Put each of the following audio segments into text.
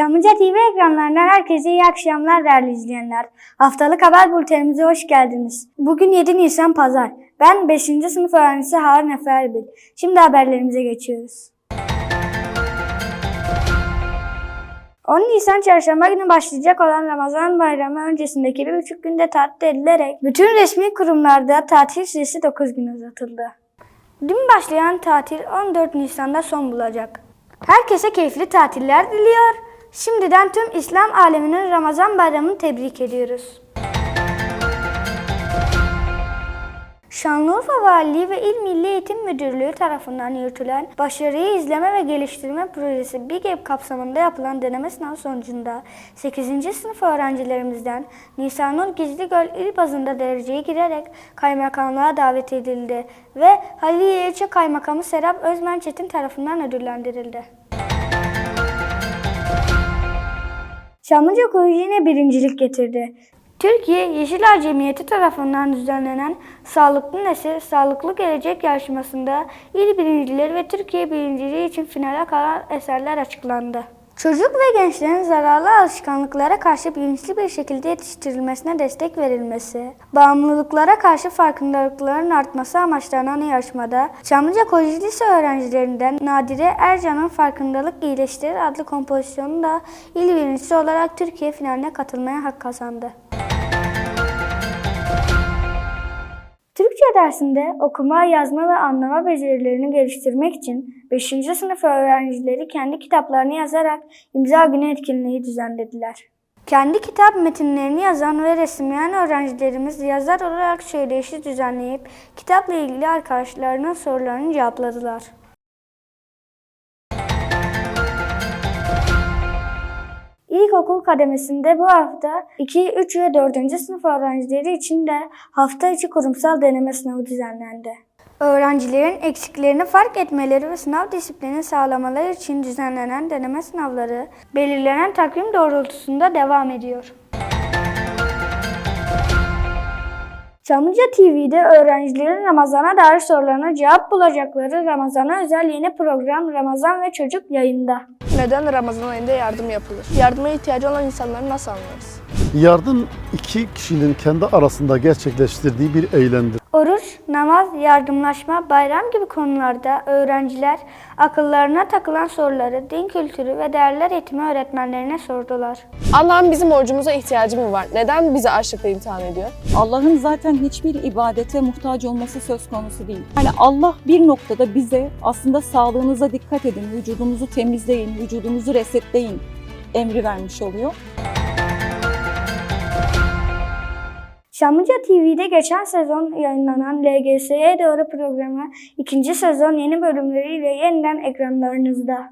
Çamlıca TV ekranlarından herkese iyi akşamlar değerli izleyenler. Haftalık haber bültenimize hoş geldiniz. Bugün 7 Nisan Pazar. Ben 5. sınıf öğrencisi Harun Efe Erbil. Şimdi haberlerimize geçiyoruz. 10 Nisan çarşamba günü başlayacak olan Ramazan bayramı öncesindeki bir buçuk günde tatil edilerek bütün resmi kurumlarda tatil süresi 9 gün uzatıldı. Dün başlayan tatil 14 Nisan'da son bulacak. Herkese keyifli tatiller diliyor. Şimdiden tüm İslam aleminin Ramazan bayramını tebrik ediyoruz. Şanlıurfa Valiliği ve İl Milli Eğitim Müdürlüğü tarafından yürütülen Başarıyı İzleme ve Geliştirme Projesi BİGEP kapsamında yapılan deneme sınavı sonucunda 8. sınıf öğrencilerimizden Nisanur Gizligöl il bazında dereceye girerek kaymakamlığa davet edildi ve Haliliye İlçe Kaymakamı Serap Özmen Çetin tarafından ödüllendirildi. Çamlıca Koyu yine birincilik getirdi. Türkiye Yeşil Cemiyeti tarafından düzenlenen Sağlıklı Nesil, Sağlıklı Gelecek yarışmasında il birincileri ve Türkiye birinciliği için finale kalan eserler açıklandı. Çocuk ve gençlerin zararlı alışkanlıklara karşı bilinçli bir şekilde yetiştirilmesine destek verilmesi, bağımlılıklara karşı farkındalıkların artması amaçlanan yarışmada Çamlıca Koleji Lise öğrencilerinden Nadire Ercan'ın Farkındalık İyileştirir adlı kompozisyonu da il birincisi olarak Türkiye finaline katılmaya hak kazandı. Dersinde okuma, yazma ve anlama becerilerini geliştirmek için 5. sınıf öğrencileri kendi kitaplarını yazarak imza günü etkinliği düzenlediler. Kendi kitap metinlerini yazan ve resimleyen öğrencilerimiz yazar olarak söyleşi düzenleyip kitapla ilgili arkadaşlarının sorularını cevapladılar. İlkokul kademesinde bu hafta 2, 3 ve 4. sınıf öğrencileri için de hafta içi kurumsal deneme sınavı düzenlendi. Öğrencilerin eksiklerini fark etmeleri ve sınav disiplini sağlamaları için düzenlenen deneme sınavları belirlenen takvim doğrultusunda devam ediyor. Çamlıca TV'de öğrencilerin Ramazan'a dair sorularına cevap bulacakları Ramazan'a özel yeni program Ramazan ve Çocuk yayında. Neden Ramazan ayında yardım yapılır? Yardıma ihtiyacı olan insanları nasıl anlarız? Yardım iki kişinin kendi arasında gerçekleştirdiği bir eylemdir. Oruç, namaz, yardımlaşma, bayram gibi konularda öğrenciler akıllarına takılan soruları din kültürü ve değerler eğitimi öğretmenlerine sordular. Allah'ın bizim orucumuza ihtiyacı mı var? Neden bizi açlıkla imtihan ediyor? Allah'ın zaten hiçbir ibadete muhtaç olması söz konusu değil. Yani Allah bir noktada bize aslında sağlığınıza dikkat edin, vücudunuzu temizleyin, vücudunuzu resetleyin emri vermiş oluyor. Çamlıca TV'de geçen sezon yayınlanan LGS'ye doğru programı ikinci sezon yeni bölümleriyle yeniden ekranlarınızda.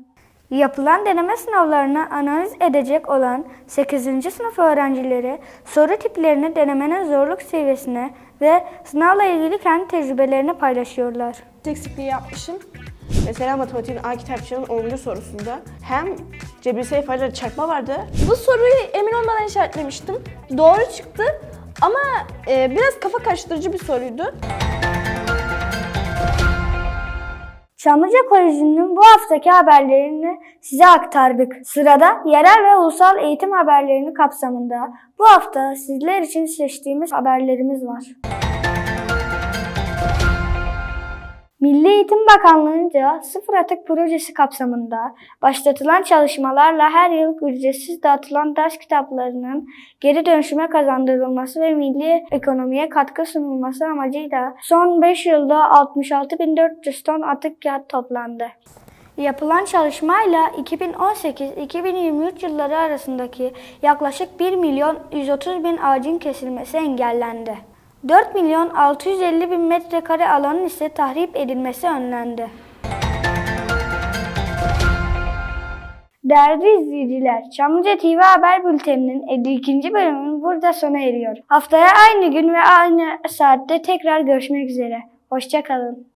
Yapılan deneme sınavlarını analiz edecek olan 8. sınıf öğrencileri soru tiplerini denemenin zorluk seviyesine ve sınavla ilgili kendi tecrübelerini paylaşıyorlar. eksikliği yapmışım. Mesela matematiğin A kitapçığının 10. sorusunda hem cebir sayfaları çarpma vardı. Bu soruyu emin olmadan işaretlemiştim. Doğru çıktı ama e, biraz kafa karıştırıcı bir soruydu. Çamlıca Koleji'nin bu haftaki haberlerini size aktardık. Sırada yerel ve ulusal eğitim haberlerini kapsamında bu hafta sizler için seçtiğimiz haberlerimiz var. Milli Eğitim Bakanlığı'nca Sıfır Atık Projesi kapsamında başlatılan çalışmalarla her yıl ücretsiz dağıtılan ders kitaplarının geri dönüşüme kazandırılması ve milli ekonomiye katkı sunulması amacıyla son 5 yılda 66.400 ton atık kağıt toplandı. Yapılan çalışmayla 2018-2023 yılları arasındaki yaklaşık 1 milyon 130 bin ağacın kesilmesi engellendi. 4 milyon 650 bin metrekare alanın ise tahrip edilmesi önlendi. Değerli izleyiciler, Çamlıca TV Haber Bülteni'nin 52. bölümünün burada sona eriyor. Haftaya aynı gün ve aynı saatte tekrar görüşmek üzere. Hoşçakalın.